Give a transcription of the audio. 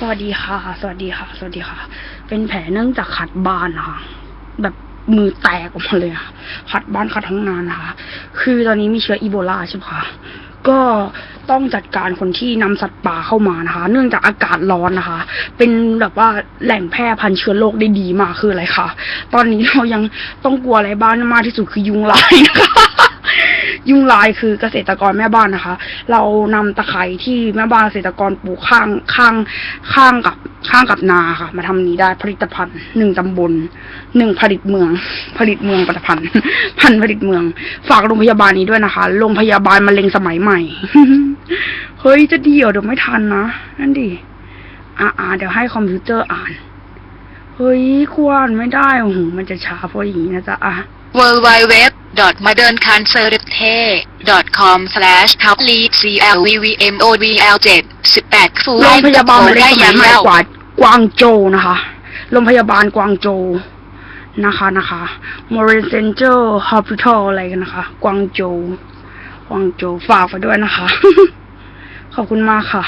สวัสดีค่ะ สวัสดีค่ะ สวัสดีค่ะ เป็นแผลเนื่องจากขัดบ้านนะคะแบบมือแตกออกมาเลยค่ะขัดบ้านขัดทั้งงานนะคะ คือตอนนี้มีเชื้ออีโบลาใช่ไหมคะก็ต้องจัดการคนที่นำสัตว์ป่าเข้ามานะคะ เนื่องจากอากาศร้อนนะคะ เป็นแบบว่าแหล่งแพร่พันธุ์เชื้อโรคได้ดีมากคืออะไรคะตอนนี้เรายังต้องกลัวอะไรบ้านมากที่สุดคือยุงลายนะคะ ยุงลายคือเกษตรกรแม่บ้านนะคะ เรานำตะไคร้ที่แม่บ้านเกษตรกรปลูกข้างข้างข้างกับข้างกับนาค่ะ มาทำนี้ได้ผลิตภัณฑ์หนึ่งตำบลหนึ่งผลิตเมือง ผลิตเมืองผลิตภัณฑ์พันผลิตเมือง ฝากโรงพยาบาลนี้ด้วยนะคะโรงพยาบาลมะเร็งสมัยใหม่เฮ้ยจะดีเหรอเดี๋ยวไม่ทันนะนั่นดิอ่าอ่าเดี๋ยวให้คอมพิวเตอร์อ่าน เฮ้ยควรไม่ได้โอ้โหมันจะช้าเพราะอย่างนี้นะจ๊ะอะ w w w m o d e r n c a n c e r c o m s l a s h help lead c l v v m o v l 7 18ฟูโรงพยาบาลมะเร็งได้สมัยัยงใหม่แล้วกว่ากวางโจวนะคะโรงพยาบาลกวางโจวนะคะนะคะ m o r e n Center Hospital อะไรกันนะคะ กวางโจวกวางโจวฝากไปด้วยนะคะ ขอบคุณมากค่ะ